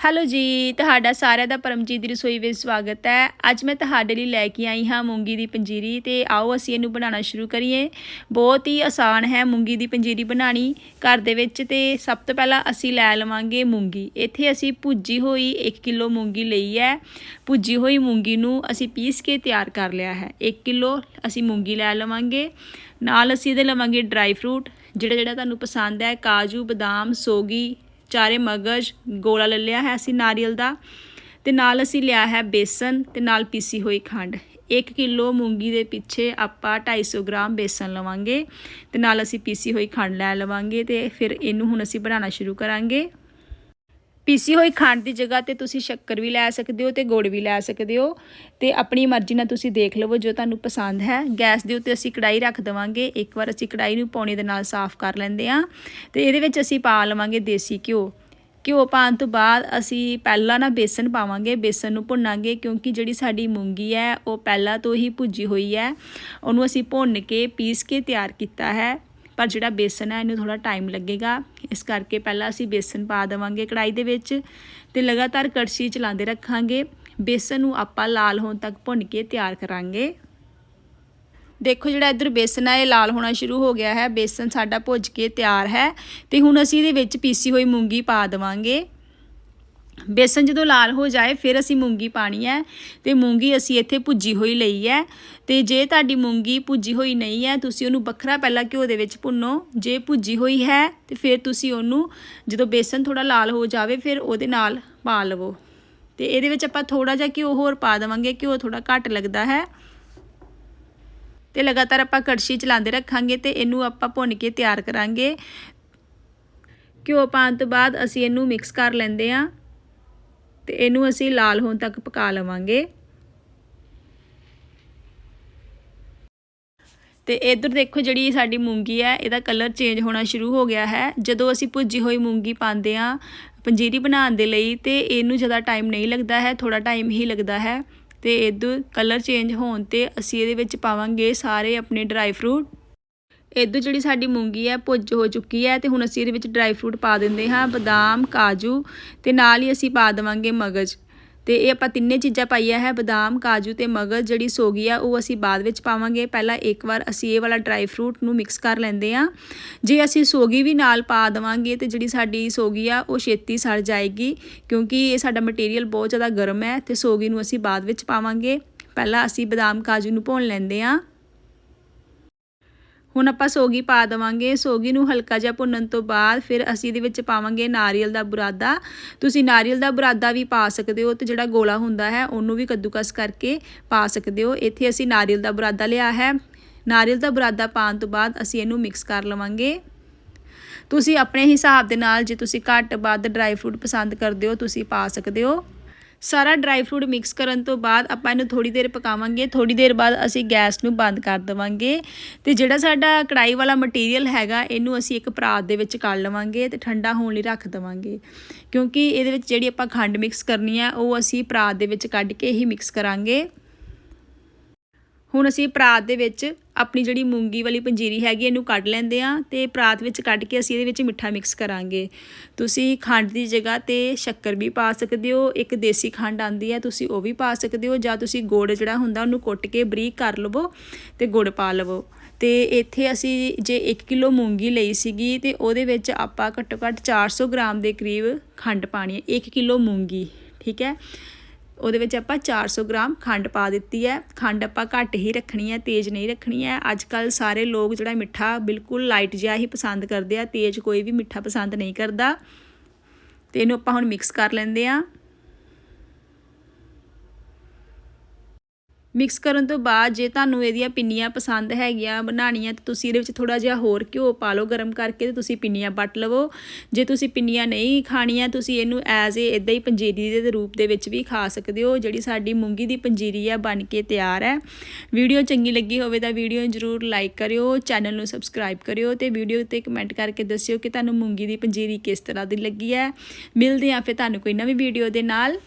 Hello ਜੀ, ਤੁਹਾਡਾ ਸਾਰਿਆਂ ਦਾ ਪਰਮਜੀਤ ਦੀ ਰਸੋਈ ਵਿੱਚ ਸਵਾਗਤ ਹੈ। ਅੱਜ ਮੈਂ ਤੁਹਾਡੇ ਲਈ ਲੈ ਕੇ ਆਈ ਹਾਂ ਮੂੰਗੀ ਦੀ ਪੰਜੀਰੀ ਤੇ ਆਓ ਅਸੀਂ ਇਹਨੂੰ ਬਣਾਉਣਾ ਸ਼ੁਰੂ ਕਰੀਏ। ਬਹੁਤ ਹੀ ਆਸਾਨ ਹੈ ਮੂੰਗੀ ਦੀ ਪੰਜੀਰੀ ਬਣਾਣੀ ਘਰ ਦੇ ਵਿੱਚ ਤੇ ਸਭ ਤੋਂ ਪਹਿਲਾਂ ਅਸੀਂ ਲੈ ਲਵਾਂਗੇ ਮੂੰਗੀ। ਇੱਥੇ ਅਸੀਂ ਭੁੱਜੀ ਹੋਈ 1 ਕਿਲੋ ਮੂੰਗੀ ਲਈ ਹੈ। ਭੁੱਜੀ ਹੋਈ ਮੂੰਗੀ ਨੂੰ ਅਸੀਂ ਪੀਸ ਕੇ ਤਿਆਰ ਕਰ ਲਿਆ ਹੈ। 1 ਕਿਲੋ ਅਸੀਂ ਮੂੰਗੀ ਲੈ ਲਵਾਂਗੇ। ਨਾਲ ਅਸੀਂ ਇਹਦੇ ਲਵਾਂਗੇ ਡਰਾਈ ਫਰੂਟ, ਜਿਹੜਾ ਜਿਹੜਾ ਤੁਹਾਨੂੰ ਪਸੰਦ ਹੈ, ਕਾਜੂ, ਬਦਾਮ, ਸੋਗੀ ਚਾਰੇ ਮਗਜ ਗੋਲਾ ਲੈ ਲਿਆ ਹੈ ਅਸੀਂ ਨਾਰੀਅਲ ਦਾ ਤੇ ਨਾਲ ਅਸੀਂ ਲਿਆ ਹੈ ਬੇਸਨ ਤੇ ਨਾਲ ਪੀਸੀ ਹੋਈ ਖੰਡ। 1 ਕਿਲੋ ਮੂੰਗੀ ਦੇ ਪਿੱਛੇ ਆਪਾਂ 250 ਗ੍ਰਾਮ ਬੇਸਨ ਲਵਾਂਗੇ ਤੇ ਨਾਲ ਅਸੀਂ ਪੀਸੀ ਹੋਈ ਖੰਡ ਲੈ ਲਵਾਂਗੇ ਤੇ ਫਿਰ ਇਹਨੂੰ ਹੁਣ ਅਸੀਂ ਬਣਾਉਣਾ ਸ਼ੁਰੂ ਕਰਾਂਗੇ। ਪੀਸੀ ਹੋਈ ਖੰਡ ਦੀ ਜਗ੍ਹਾ ਤੇ ਤੁਸੀਂ ਸ਼ੱਕਰ ਵੀ ਲੈ ਸਕਦੇ ਹੋ ਤੇ ਗੁੜ ਵੀ ਲੈ ਸਕਦੇ ਹੋ ਤੇ ਆਪਣੀ ਮਰਜ਼ੀ ਨਾਲ ਤੁਸੀਂ ਦੇਖ ਲਵੋ ਜੋ ਤੁਹਾਨੂੰ ਪਸੰਦ ਹੈ। ਗੈਸ ਦੇ ਉੱਤੇ ਅਸੀਂ ਕੜਾਈ ਰੱਖ ਦੇਵਾਂਗੇ। ਇੱਕ ਵਾਰ ਅਸੀਂ ਕੜਾਈ ਨੂੰ ਪਾਣੀ ਦੇ ਨਾਲ ਸਾਫ਼ ਕਰ ਲੈਂਦੇ ਹਾਂ ਤੇ ਇਹਦੇ ਵਿੱਚ ਅਸੀਂ ਪਾ ਲਵਾਂਗੇ ਦੇਸੀ ਘਿਓ। ਘਿਓ ਪਾਉਣ ਤੋਂ ਬਾਅਦ ਅਸੀਂ ਪਹਿਲਾਂ ਨਾ ਬੇਸਨ ਪਾਵਾਂਗੇ। ਬੇਸਨ ਨੂੰ ਭੁੰਨਾਂਗੇ ਕਿਉਂਕਿ ਜਿਹੜੀ ਸਾਡੀ ਮੂੰਗੀ ਹੈ, ਉਹ ਪਹਿਲਾਂ ਤੋਂ ਹੀ ਭੁੱਜੀ ਹੋਈ ਹੈ। ਉਹਨੂੰ ਅਸੀਂ ਭੁੰਨ ਕੇ ਪੀਸ ਕੇ ਤਿਆਰ ਕੀਤਾ ਹੈ। ਪਰ ਜਿਹੜਾ ਬੇਸਨ ਹੈ ਇਹਨੂੰ ਥੋੜਾ ਟਾਈਮ ਲੱਗੇਗਾ। ਇਸ ਕਰਕੇ ਪਹਿਲਾਂ ਅਸੀਂ ਬੇਸਨ ਪਾ ਦੇਵਾਂਗੇ ਕੜਾਈ ਦੇ ਵਿੱਚ ਤੇ ਲਗਾਤਾਰ ਕੜਛੀ ਚਲਾਉਂਦੇ ਰੱਖਾਂਗੇ। ਬੇਸਨ ਨੂੰ ਆਪਾਂ ਲਾਲ ਹੋਣ ਤੱਕ ਭੁੰਨ ਕੇ ਤਿਆਰ ਕਰਾਂਗੇ। ਦੇਖੋ ਜਿਹੜਾ ਇਧਰ ਬੇਸਨ ਹੈ ਇਹ ਲਾਲ ਹੋਣਾ ਸ਼ੁਰੂ ਹੋ ਗਿਆ ਹੈ। ਬੇਸਨ ਸਾਡਾ ਭੁੱਜ ਕੇ ਤਿਆਰ ਹੈ ਤੇ ਹੁਣ ਅਸੀਂ ਇਹਦੇ ਵਿੱਚ ਪੀਸੀ ਹੋਈ ਮੂੰਗੀ ਪਾ ਦੇਵਾਂਗੇ। ਬੇਸਨ ਜਦੋਂ ਲਾਲ ਹੋ ਜਾਏ, ਫਿਰ ਅਸੀਂ ਮੂੰਗੀ ਪਾਣੀ ਹੈ ਤੇ ਮੂੰਗੀ ਅਸੀਂ ਇੱਥੇ ਭੁੱਜੀ ਹੋਈ ਲਈ ਹੈ। ਤੇ ਜੇ ਤੁਹਾਡੀ ਮੂੰਗੀ ਭੁੱਜੀ ਹੋਈ ਨਹੀਂ ਹੈ, ਤੁਸੀਂ ਉਹਨੂੰ ਵੱਖਰਾ ਪਹਿਲਾਂ ਘਿਓ ਦੇ ਵਿੱਚ ਭੁੰਨੋ। ਜੇ ਭੁੱਜੀ ਹੋਈ ਹੈ, ਤੇ ਫਿਰ ਤੁਸੀਂ ਉਹਨੂੰ ਜਦੋਂ ਬੇਸਨ ਥੋੜਾ ਲਾਲ ਹੋ ਜਾਵੇ, ਫਿਰ ਉਹਦੇ ਨਾਲ ਪਾ ਲਵੋ। ਤੇ ਇਹਦੇ ਵਿੱਚ ਆਪਾਂ ਥੋੜਾ ਜਿਹਾ ਘਿਓ ਹੋਰ ਪਾ ਦੇਵਾਂਗੇ, ਘਿਓ ਥੋੜਾ ਘੱਟ ਲੱਗਦਾ ਹੈ। ਤੇ ਲਗਾਤਾਰ ਆਪਾਂ ਕੜਛੀ ਚਲਾਉਂਦੇ ਰੱਖਾਂਗੇ ਤੇ ਇਹਨੂੰ ਆਪਾਂ ਭੁੰਨ ਕੇ ਤਿਆਰ ਕਰਾਂਗੇ। ਘਿਓ ਪਾਉਣ ਤੋਂ ਬਾਅਦ ਅਸੀਂ ਇਹਨੂੰ ਮਿਕਸ ਕਰ ਲੈਂਦੇ ਆਂ ਤੇ ਇਹਨੂੰ ਅਸੀਂ ਲਾਲ ਹੋਣ ਤੱਕ ਪਕਾ ਲਵਾਂਗੇ। ਤੇ ਇਧਰ ਦੇਖੋ ਜਿਹੜੀ ਸਾਡੀ ਮੂੰਗੀ ਹੈ, ਇਹਦਾ ਕਲਰ ਚੇਂਜ ਹੋਣਾ ਸ਼ੁਰੂ ਹੋ ਗਿਆ ਹੈ। ਜਦੋਂ ਅਸੀਂ ਭੁੱਜੀ ਹੋਈ ਮੂੰਗੀ ਪਾਉਂਦੇ ਆ ਪੰਜੀਰੀ ਬਣਾਉਣ ਦੇ ਲਈ ਤੇ ਇਹਨੂੰ ਜ਼ਿਆਦਾ ਟਾਈਮ ਨਹੀਂ ਲੱਗਦਾ ਹੈ ਥੋੜਾ ਟਾਈਮ ਹੀ ਲੱਗਦਾ ਹੈ। ਤੇ ਇਧਰ ਕਲਰ ਚੇਂਜ ਹੋਣ ਤੇ ਅਸੀਂ ਇਹਦੇ ਵਿੱਚ ਪਾਵਾਂਗੇ ਸਾਰੇ ਆਪਣੇ ਡਰਾਈ ਫਰੂਟ ਇਧਰ ਜਿਹੜੀ ਸਾਡੀ ਮੂੰਗੀ ਹੈ, ਭੁੱਜ ਹੋ ਚੁੱਕੀ ਹੈ ਤੇ ਹੁਣ ਅਸੀਂ ਇਹਦੇ ਵਿੱਚ ਡਰਾਈ ਫਰੂਟ ਪਾ ਦਿੰਦੇ ਹਾਂ, ਬਦਾਮ, ਕਾਜੂ ਤੇ ਨਾਲ ਹੀ ਅਸੀਂ ਪਾ ਦੇਵਾਂਗੇ ਮਗਜ। ਤੇ ਇਹ ਆਪਾਂ ਤਿੰਨੇ ਚੀਜ਼ਾਂ ਪਾਈਆਂ ਹੈ, ਬਦਾਮ, ਕਾਜੂ ਤੇ ਮਗਜ ਜਿਹੜੀ ਸੋਗੀ ਆ, ਉਹ ਅਸੀਂ ਬਾਅਦ ਵਿੱਚ ਪਾਵਾਂਗੇ। ਪਹਿਲਾਂ ਇੱਕ ਵਾਰ ਅਸੀਂ ਇਹ ਵਾਲਾ ਡਰਾਈ ਫਰੂਟ ਨੂੰ ਮਿਕਸ ਕਰ ਲੈਂਦੇ ਆ ਜੇ ਅਸੀਂ ਸੋਗੀ ਵੀ ਨਾਲ ਪਾ ਦੇਵਾਂਗੇ ਤੇ ਜਿਹੜੀ ਸਾਡੀ ਸੋਗੀ ਆ, ਉਹ ਛੇਤੀ ਸੜ ਜਾਏਗੀ, ਕਿਉਂਕਿ ਇਹ ਸਾਡਾ ਮਟੀਰੀਅਲ ਬਹੁਤ ਜ਼ਿਆਦਾ ਗਰਮ ਹੈ ਤੇ ਸੋਗੀ ਨੂੰ ਅਸੀਂ ਬਾਅਦ ਵਿੱਚ ਪਾਵਾਂਗੇ। ਪਹਿਲਾਂ ਅਸੀਂ ਬਦਾਮ, ਕਾਜੂ ਨੂੰ ਭੁੰਨ ਲੈਂਦੇ ਆ ਹੁਣ ਆਪਾਂ ਸੋਗੀ ਪਾ ਦੇਵਾਂਗੇ। ਸੋਗੀ ਨੂੰ ਹਲਕਾ ਜਿਹਾ ਭੁੰਨਣ ਤੋਂ ਬਾਅਦ ਫਿਰ ਅਸੀਂ ਇਹਦੇ ਵਿੱਚ ਪਾਵਾਂਗੇ ਨਾਰੀਅਲ ਦਾ ਬੁਰਾਦਾ। ਤੁਸੀਂ ਨਾਰੀਅਲ ਦਾ ਬੁਰਾਦਾ ਵੀ ਪਾ ਸਕਦੇ ਹੋ ਤੇ ਜਿਹੜਾ ਗੋਲਾ ਹੁੰਦਾ ਹੈ, ਉਹਨੂੰ ਵੀ ਕੱਦੂਕਸ ਕਰਕੇ ਪਾ ਸਕਦੇ ਹੋ। ਇੱਥੇ ਅਸੀਂ ਨਾਰੀਅਲ ਦਾ ਬੁਰਾਦਾ ਲਿਆ ਹੈ। ਨਾਰੀਅਲ ਦਾ ਬੁਰਾਦਾ ਪਾਉਣ ਤੋਂ ਬਾਅਦ ਅਸੀਂ ਇਹਨੂੰ ਮਿਕਸ ਕਰ ਲਵਾਂਗੇ। ਤੁਸੀਂ ਆਪਣੇ ਹਿਸਾਬ ਦੇ ਨਾਲ ਜੇ ਤੁਸੀਂ ਘੱਟ ਵੱਧ ਡਰਾਈ ਫਰੂਟ ਪਸੰਦ ਕਰਦੇ ਹੋ, ਤੁਸੀਂ ਪਾ ਸਕਦੇ ਹੋ। ਸਾਰਾ ਡਰਾਈ ਫਰੂਟ ਮਿਕਸ ਕਰਨ ਤੋਂ ਬਾਅਦ ਆਪਾਂ ਇਹਨੂੰ ਥੋੜੀ ਦੇਰ ਪਕਾਵਾਂਗੇ। ਥੋੜੀ ਦੇਰ ਬਾਅਦ ਅਸੀਂ ਗੈਸ ਨੂੰ ਬੰਦ ਕਰ ਦੇਵਾਂਗੇ। ਤੇ ਜਿਹੜਾ ਸਾਡਾ ਕੜਾਈ ਵਾਲਾ ਮਟੀਰੀਅਲ ਹੈਗਾ, ਇਹਨੂੰ ਅਸੀਂ ਇੱਕ ਪਰਾਤ ਦੇ ਵਿੱਚ ਕੱਢ ਲਵਾਂਗੇ ਤੇ ਠੰਡਾ ਹੋਣ ਲਈ ਰੱਖ ਦੇਵਾਂਗੇ। ਕਿਉਂਕਿ ਇਹਦੇ ਵਿੱਚ ਜਿਹੜੀ ਆਪਾਂ ਖੰਡ ਮਿਕਸ ਕਰਨੀ ਹੈ ਉਹ ਅਸੀਂ ਪਰਾਤ ਦੇ ਵਿੱਚ ਕੱਢ ਕੇ ਹੀ ਮਿਕਸ ਕਰਾਂਗੇ। ਹੁਣ ਅਸੀਂ ਪਰਾਤ ਦੇ ਵਿੱਚ ਆਪਣੀ ਜਿਹੜੀ ਮੂੰਗੀ ਵਾਲੀ ਪੰਜੀਰੀ ਹੈਗੀ, ਇਹਨੂੰ ਕੱਢ ਲੈਂਦੇ ਆ ਤੇ ਪਰਾਤ ਵਿੱਚ ਕੱਢ ਕੇ ਅਸੀਂ ਇਹਦੇ ਵਿੱਚ ਮਿੱਠਾ ਮਿਕਸ ਕਰਾਂਗੇ। ਤੁਸੀਂ ਖੰਡ ਦੀ ਜਗ੍ਹਾ ਤੇ ਸ਼ੱਕਰ ਵੀ ਪਾ ਸਕਦੇ ਹੋ, ਇੱਕ ਦੇਸੀ ਖੰਡ ਆਂਦੀ ਹੈ, ਤੁਸੀਂ ਉਹ ਵੀ ਪਾ ਸਕਦੇ ਹੋ, ਜਾਂ ਤੁਸੀਂ ਗੁੜ ਜਿਹੜਾ ਹੁੰਦਾ ਉਹਨੂੰ ਕੁੱਟ ਕੇ ਬਰੀਕ ਕਰ ਲਵੋ ਤੇ ਗੁੜ ਪਾ ਲਵੋ। ਤੇ ਇੱਥੇ ਅਸੀਂ ਜੇ 1 ਕਿਲੋ ਮੂੰਗੀ ਲਈ ਸੀਗੀ ਤੇ ਉਹਦੇ ਵਿੱਚ ਆਪਾਂ ਘੱਟੋ ਘੱਟ 400 ਗ੍ਰਾਮ ਦੇ ਕਰੀਬ ਖੰਡ ਪਾਣੀ ਹੈ 1 ਕਿਲੋ ਮੂੰਗੀ, ਠੀਕ ਹੈ? ਉਹਦੇ ਵਿੱਚ ਆਪਾਂ 400 ਗ੍ਰਾਮ ਖੰਡ ਪਾ ਦਿੱਤੀ ਹੈ। ਖੰਡ ਆਪਾਂ ਘੱਟ ਹੀ ਰੱਖਣੀ ਹੈ, ਤੇਜ਼ ਨਹੀਂ ਰੱਖਣੀ ਹੈ। ਅੱਜ ਕੱਲ ਸਾਰੇ ਲੋਕ ਜਿਹੜਾ ਮਿੱਠਾ ਬਿਲਕੁਲ ਲਾਈਟ ਜਿਹਾ ਹੀ ਪਸੰਦ ਕਰਦੇ ਆ, ਤੇਜ਼ ਕੋਈ ਵੀ ਮਿੱਠਾ ਪਸੰਦ ਨਹੀਂ ਕਰਦਾ। ਤੇ ਇਹਨੂੰ ਆਪਾਂ ਹੁਣ ਮਿਕਸ ਕਰ ਲੈਂਦੇ ਆ ਮਿਕਸ ਕਰਨ ਤੋਂ ਬਾਅਦ ਜੇ ਤੁਹਾਨੂੰ ਇਹਦੀਆਂ ਪਿੰਨੀਆਂ ਪਸੰਦ ਹੈਗੀਆਂ ਬਣਾਉਣੀਆਂ, ਤਾਂ ਤੁਸੀਂ ਇਹਦੇ ਵਿੱਚ ਥੋੜਾ ਜਿਹਾ ਹੋਰ ਘਿਓ ਪਾ ਲਓ ਗਰਮ ਕਰਕੇ ਤੇ ਤੁਸੀਂ ਪਿੰਨੀਆਂ ਵੱਟ ਲਵੋ। ਜੇ ਤੁਸੀਂ ਪਿੰਨੀਆਂ ਨਹੀਂ ਖਾਣੀਆਂ, ਤੁਸੀਂ ਇਹਨੂੰ ਐਜ਼ ਏ ਇਦਾਂ ਹੀ ਪੰਜੀਰੀ ਦੇ ਰੂਪ ਦੇ ਵਿੱਚ ਵੀ ਖਾ ਸਕਦੇ ਹੋ, ਜਿਹੜੀ ਸਾਡੀ ਮੂੰਗੀ ਦੀ ਪੰਜੀਰੀ ਆ, ਬਣ ਕੇ ਤਿਆਰ ਹੈ। ਵੀਡੀਓ ਚੰਗੀ ਲੱਗੀ ਹੋਵੇ ਤਾਂ ਵੀਡੀਓ ਨੂੰ ਜ਼ਰੂਰ ਲਾਈਕ ਕਰਿਓ ਚੈਨਲ ਨੂੰ ਸਬਸਕ੍ਰਾਈਬ ਕਰਿਓ ਤੇ ਵੀਡੀਓ ਤੇ ਕਮੈਂਟ ਕਰਕੇ ਦੱਸਿਓ ਕਿ ਤੁਹਾਨੂੰ ਮੂੰਗੀ ਦੀ ਪੰਜੀਰੀ ਕਿਸ ਤਰ੍ਹਾਂ ਦੀ ਲੱਗੀ ਹੈ। ਮਿਲਦੇ ਆਂ ਫਿਰ ਤੁਹਾਨੂੰ ਕੋਈ ਨਵੀਂ ਵੀਡੀਓ ਦੇ ਨਾਲ।